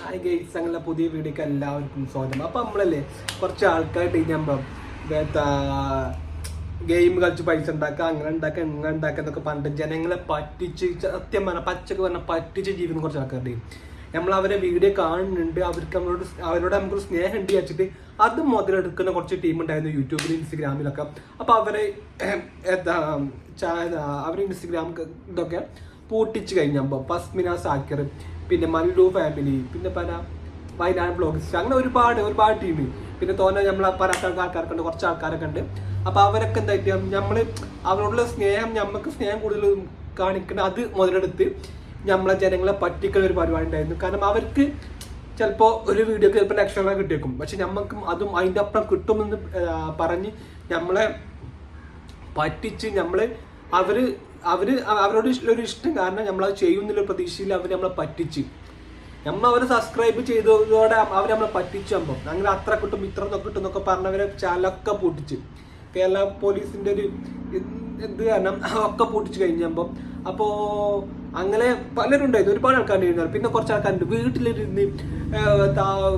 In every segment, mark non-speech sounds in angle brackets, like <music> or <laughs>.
Hi Gates അങ്ങനെ പുതിയ വീഡിയോക്ക് എല്ലാവർക്കും സ്വാഗതം. അപ്പം നമ്മളല്ലേ കുറച്ച് ആൾക്കാർ ടീച്ചമ്പം ഗെയിം കളിച്ച് പൈസ ഉണ്ടാക്കുക അങ്ങനെ ഉണ്ടാക്കുക ഇങ്ങനെ ഉണ്ടാക്കുക എന്നൊക്കെ പറഞ്ഞിട്ട് ജനങ്ങളെ പറ്റിച്ച് സത്യം പറഞ്ഞാൽ പച്ചക്ക് പറഞ്ഞാൽ പറ്റിച്ച് ജീവിക്കുന്ന കുറച്ച് ആൾക്കാരുടെ നമ്മൾ അവരെ വീഡിയോ കാണുന്നുണ്ട് അവർക്ക് നമ്മളോട് അവരോട് നമുക്കൊരു സ്നേഹം ഉണ്ട് വെച്ചിട്ട് അത് മുതലെടുക്കുന്ന കുറച്ച് ടീം ഉണ്ടായിരുന്നു യൂട്യൂബിലും ഇൻസ്റ്റഗ്രാമിലൊക്കെ അപ്പോൾ അവരെ എന്താ അവർ ഇൻസ്റ്റഗ്രാം ഇതൊക്കെ പൂട്ടിച്ച് കഴിഞ്ഞപ്പോൾ പസ്മിന സാക്കിർ പിന്നെ മല്ലു ഫാമിലി പിന്നെ പല വയനാട് ബ്ലോഗ്സ് അങ്ങനെ ഒരുപാട് ഒരുപാട് ടീം പിന്നെ തോന്നെ നമ്മൾ പല ആൾക്കാരൊക്കെ ഉണ്ട് കുറച്ച് ആൾക്കാരൊക്കെ ഉണ്ട്. അപ്പോൾ അവരൊക്കെ എന്തായിട്ടും നമ്മൾ അവരോടുള്ള സ്നേഹം നമുക്ക് സ്നേഹം കൂടുതൽ കാണിക്കണം അത് മുതലെടുത്ത് നമ്മളെ ജനങ്ങളെ പറ്റിക്കുന്ന ഒരു പരിപാടി ഉണ്ടായിരുന്നു. കാരണം അവർക്ക് ചിലപ്പോൾ ഒരു വീഡിയോ ചിലപ്പോൾ ലക്ഷങ്ങളെ കിട്ടിയേക്കും. പക്ഷെ നമുക്കും അതും അതിന്റെ അപ്പുറം കിട്ടുമെന്ന് പറഞ്ഞ് നമ്മളെ പറ്റിച്ച് നമ്മൾ അവർ അവർ അവരോട് ഒരു ഇഷ്ടം കാരണം നമ്മളത് ചെയ്യുന്നില്ല പ്രതീക്ഷയിൽ അവർ നമ്മളെ പറ്റിച്ച്. നമ്മൾ അവരെ സബ്സ്ക്രൈബ് ചെയ്തതോടെ അവർ നമ്മളെ പറ്റിച്ചു അമ്പം അങ്ങനെ അത്ര കിട്ടും ഇത്ര കിട്ടും എന്നൊക്കെ പറഞ്ഞവരെ ചാലൊക്കെ പൂട്ടിച്ച്. കേരള പോലീസിന്റെ ഒരു എന്ത് കാരണം <laughs> ഒക്കെ പൂട്ടിച്ച് കഴിഞ്ഞപ്പം അപ്പോ അങ്ങനെ പലരും ഉണ്ടായിരുന്നു ഒരുപാട് ആൾക്കാരുണ്ടായിരുന്നു പിന്നെ കുറച്ച് ആൾക്കാരുണ്ട്. വീട്ടിലിരുന്ന്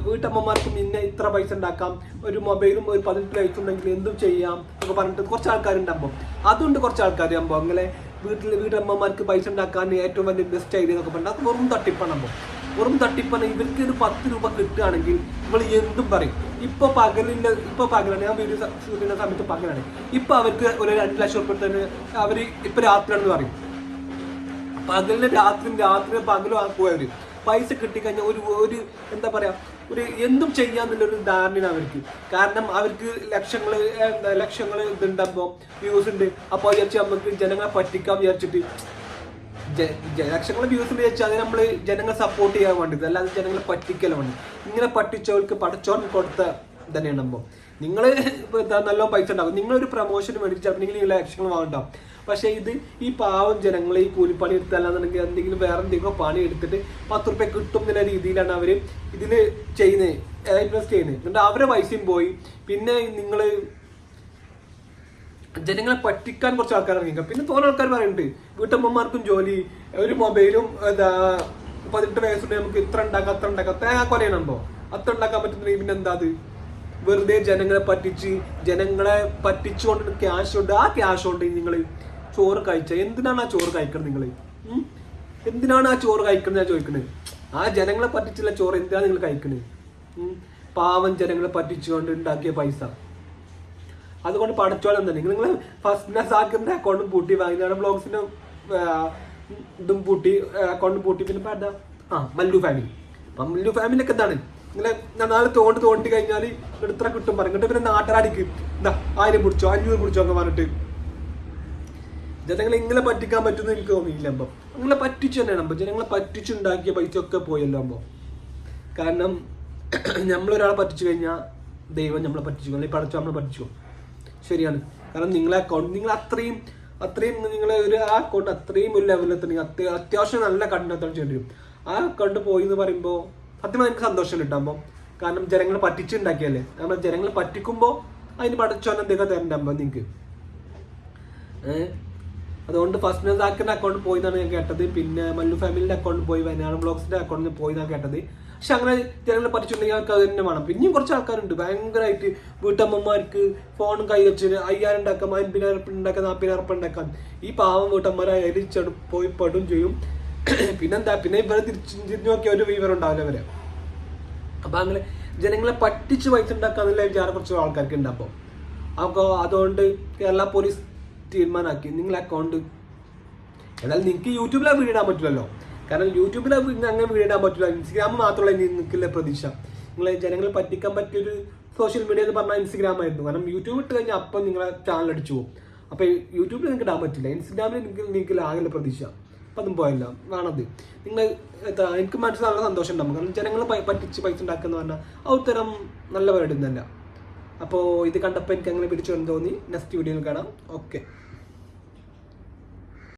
വീട്ടമ്മമാർക്കും നിന്നെ ഇത്ര പൈസ ഉണ്ടാക്കാം ഒരു മൊബൈലും ഒരു പതിനെട്ട് ലൈഫ് ഉണ്ടെങ്കിൽ എന്തും ചെയ്യാം എന്നൊക്കെ പറഞ്ഞിട്ട് കുറച്ച് ആൾക്കാരുണ്ടാകുമ്പോൾ അതുകൊണ്ട് കുറച്ച് ആൾക്കാർ അങ്ങനെ വീട്ടിൽ വീട്ടമ്മമാർക്ക് പൈസ ഉണ്ടാക്കാൻ ഏറ്റവും വലിയ ബെസ്റ്റ് ഐഡിയ എന്നൊക്കെ പറഞ്ഞാൽ അത് വെറും തട്ടിപ്പണമ്പോൾ വെറും തട്ടിപ്പണം. ഇവർക്ക് ഒരു പത്ത് രൂപ കിട്ടുകയാണെങ്കിൽ നമ്മൾ എന്തും പറയും. ഇപ്പൊ പകലിന്റെ ഇപ്പൊ പകലാണ്. ഞാൻ വീഡിയോ ഷൂട്ടിന്റെ സമയത്ത് പകലാണ്. ഇപ്പൊ അവർക്ക് ഒരു രണ്ട് ലക്ഷം ഉറപ്പ് തന്നെ അവർ ഇപ്പൊ രാത്രിയാണെന്ന് പറയും. പകലിന് രാത്രി രാത്രി പകലും ആക്കുവവര് പൈസ കിട്ടിക്കഴിഞ്ഞാൽ ഒരു ഒരു എന്താ പറയുക ഒരു എന്തും ചെയ്യാൻ ഒരു ധാരണ അവർക്ക്. കാരണം അവർക്ക് ലക്ഷങ്ങൾ എന്താ ലക്ഷങ്ങൾ ഇതുണ്ടാകുമ്പോൾ വ്യൂസ് ഉണ്ട്. അപ്പോൾ വിചാരിച്ച് നമുക്ക് ജനങ്ങളെ പറ്റിക്കാൻ വിചാരിച്ചിട്ട് ലക്ഷങ്ങൾ വ്യൂസ് ഉണ്ട് വെച്ചാൽ അത് നമ്മൾ ജനങ്ങളെ സപ്പോർട്ട് ചെയ്യാൻ വേണ്ടത് അല്ലാതെ ജനങ്ങളെ പറ്റിക്കലാണ് ഇങ്ങനെ പറ്റിച്ചവർക്ക് പടച്ചോൻ കൊടുത്ത തന്നെയാണ് അപ്പോൾ നിങ്ങൾ നല്ല പൈസ ഉണ്ടാകും നിങ്ങളൊരു പ്രൊമോഷന് വേണ്ടി ചിലപ്പോൾ നിങ്ങൾ ലക്ഷങ്ങൾ വാങ്ങണ്ടാവും. പക്ഷെ ഇത് ഈ പാവം ജനങ്ങൾ ഈ കൂലിപ്പണി എടുത്തല്ലാന്നുണ്ടെങ്കിൽ എന്തെങ്കിലും വേറെ എന്തെങ്കിലും പണി എടുത്തിട്ട് പത്ത് റുപ്യ കിട്ടും എന്നുള്ള രീതിയിലാണ് അവർ ഇതിൽ ചെയ്യുന്നത് ഇൻവെസ്റ്റ് ചെയ്യുന്നത് എന്നിട്ട് അവരെ പൈസയും പോയി. പിന്നെ നിങ്ങൾ ജനങ്ങളെ പറ്റിക്കാൻ കുറച്ച് ആൾക്കാർ ഇറങ്ങിക്കാം പിന്നെ തോന്നുന്ന ആൾക്കാർ പറയുന്നുണ്ട് വീട്ടമ്മമാർക്കും ജോലി ഒരു മൊബൈലും എന്താ പതിനെട്ട് വയസ്സുണ്ടെങ്കിൽ നമുക്ക് ഇത്ര ഉണ്ടാക്കാം അത്ര ഉണ്ടാക്കാം. തേങ്ങ കൊലയാണോ അത്ര ഉണ്ടാക്കാൻ പറ്റുന്ന പിന്നെ എന്താ അത്? വെറുതെ ജനങ്ങളെ പറ്റിച്ച് ജനങ്ങളെ പറ്റിച്ചുകൊണ്ട് ക്യാഷ് ഉണ്ട്. ആ ക്യാഷ് കൊണ്ട് നിങ്ങൾ ചോറ് കഴിച്ച? എന്തിനാണ് ആ ചോറ് കഴിക്കുന്നത് നിങ്ങൾ എന്തിനാണ് ആ ചോറ് കഴിക്കുന്നത് ഞാൻ ചോദിക്കുന്നത് ആ ജനങ്ങളെ പറ്റിച്ചുള്ള ചോറ് എന്തിനാണ് നിങ്ങൾ കഴിക്കുന്നത് പാവം ജനങ്ങളെ പറ്റിച്ചുകൊണ്ട് ഉണ്ടാക്കിയ പൈസ. അതുകൊണ്ട് പഠിച്ചോളം തന്നെ നിങ്ങൾ നിങ്ങൾ ഫസ്റ്റ് സാക്കിന്റെ അക്കൗണ്ടും പൂട്ടി വാങ്ങിയാണ് ബ്ലോഗ്സിന്റെ ഇതും പൂട്ടി അക്കൗണ്ടും പൂട്ടി. പിന്നെ എന്താ? ആ മല്ലു ഫാമിലി അപ്പം മല്ലു ഫാമിലിയൊക്കെ എന്താണ്? നിങ്ങളെ നാളെ തോണ്ട് തോണ്ടി കഴിഞ്ഞാൽ ഇത്ര കിട്ടും പറയും. പിന്നെ നാട്ടുകാരിക്ക് എന്താ ആയിരം പിടിച്ചോ അഞ്ഞൂറ് പിടിച്ചോ ഒക്കെ പറഞ്ഞിട്ട്. ജനങ്ങളെ ഇങ്ങനെ പറ്റിക്കാൻ പറ്റുമെന്ന് എനിക്ക് തോന്നിയില്ല അമ്പം. അങ്ങനെ പറ്റിച്ചു തന്നെയാണ് അമ്പം. ജനങ്ങളെ പറ്റിച്ചുണ്ടാക്കിയ പൈസ ഒക്കെ പോയല്ലോ അമ്പം. കാരണം <clears throat> നമ്മളൊരാളെ പറ്റിച്ചു കഴിഞ്ഞാൽ ദൈവം നമ്മളെ പറ്റിച്ചു അല്ലെങ്കിൽ പഠിച്ചു നമ്മളെ പറ്റിച്ചു ശരിയാണ്. കാരണം നിങ്ങളെ അക്കൗണ്ട് നിങ്ങൾ അത്രയും അത്രയും നിങ്ങളെ ഒരു ആ അക്കൗണ്ട് അത്രയും ഒരു ലെവലിൽ എത്തണമെങ്കിൽ അത്യാവശ്യം നല്ല കണ്ണെത്താൻ ചെയ്യേണ്ടി വരും. ആ അക്കൗണ്ട് പോയി എന്ന് പറയുമ്പോൾ സത്യമായി എനിക്ക് സന്തോഷം കിട്ടുമ്പോൾ കാരണം ജനങ്ങൾ പറ്റിച്ചുണ്ടാക്കിയല്ലേ? കാരണം ജനങ്ങൾ പറ്റിക്കുമ്പോൾ അതിന് പഠിച്ചോൻ എന്തൊക്കെ തരണ്ടാകുമ്പോൾ നിങ്ങൾക്ക് അതുകൊണ്ട് ഫസ്റ്റ് നസാക്കിന്റെ അക്കൗണ്ട് പോയി എന്നാണ് ഞാൻ കേട്ടത്. പിന്നെ മല്ലു ഫാമിലിന്റെ അക്കൗണ്ട് പോയി വയനാട് ബ്ലോഗ്സിന്റെ അക്കൗണ്ട് പോയി എന്നാണ് കേട്ടത്. പക്ഷെ അങ്ങനെ ജനങ്ങളെ പഠിച്ചിട്ടുണ്ടെങ്കിൽ അവർക്ക് അത് തന്നെ വേണം. പിന്നെയും കുറച്ച് ആൾക്കാരുണ്ട്. ഭയങ്കരമായിട്ട് വീട്ടമ്മമാർക്ക് ഫോണും കൈ വെച്ച് അയ്യായിരം ഉണ്ടാക്കാം അൻപതിനായിരം ഉണ്ടാക്കാം ഈ പാവം വീട്ടമ്മമാരെ അരിച്ചെടു പോയി പെടും ചെയ്യും. <coughs> പിന്നെന്താ? പിന്നെ ഇവരെ തിരിച്ചു തിരിഞ്ഞു നോക്കിയ ഒരു വിവരം ഉണ്ടാവില്ല ഇവരെ. അപ്പൊ അങ്ങനെ ജനങ്ങളെ പറ്റിച്ച് പൈസ ഉണ്ടാക്കാന്നുള്ള വിചാരം കുറച്ച് ആൾക്കാർക്ക് ഉണ്ട് അപ്പോൾ അപ്പോൾ അതുകൊണ്ട് കേരള പോലീസ് തീരുമാനമാക്കി നിങ്ങളെ അക്കൗണ്ട് എന്നാലും നിങ്ങൾക്ക് യൂട്യൂബിൽ വീടിടാൻ പറ്റില്ലല്ലോ. കാരണം യൂട്യൂബിൽ അങ്ങനെ വീഡിയോ ഇടാൻ പറ്റില്ല. ഇൻസ്റ്റഗ്രാം മാത്രമല്ല നിൽക്കില്ല പ്രതീക്ഷ. നിങ്ങളെ ജനങ്ങളെ പറ്റിക്കാൻ പറ്റിയൊരു സോഷ്യൽ മീഡിയ എന്ന് പറഞ്ഞാൽ ഇൻസ്റ്റഗ്രാം ആയിരുന്നു. കാരണം യൂട്യൂബ് ഇട്ട് കഴിഞ്ഞാൽ അപ്പം നിങ്ങളെ ചാനൽ അടിച്ചു പോകും. അപ്പോൾ യൂട്യൂബിൽ നിങ്ങൾക്ക് ഇടാൻ പറ്റില്ല. ഇൻസ്റ്റഗ്രാമിൽ നിങ്ങൾക്ക് നിങ്ങൾക്ക് ആകില്ല പ്രതീക്ഷ. അപ്പം അതും പോയല്ല വേണത്. നിങ്ങൾ എന്താ എനിക്ക് മനസ്സിൽ നല്ല സന്തോഷം ഉണ്ടാകും കാരണം ജനങ്ങൾ പറ്റിച്ച് പൈസ ഉണ്ടാക്കുന്ന പറഞ്ഞാൽ ആ ഉത്തരം നല്ല പരിപാടി തന്നെ അപ്പോൾ ഇത് കണ്ടപ്പോൾ എനിക്ക് അങ്ങനെ പിടിച്ചു തോന്നി. നെക്സ്റ്റ് വീഡിയോയിൽ കാണാം. ഓക്കെ.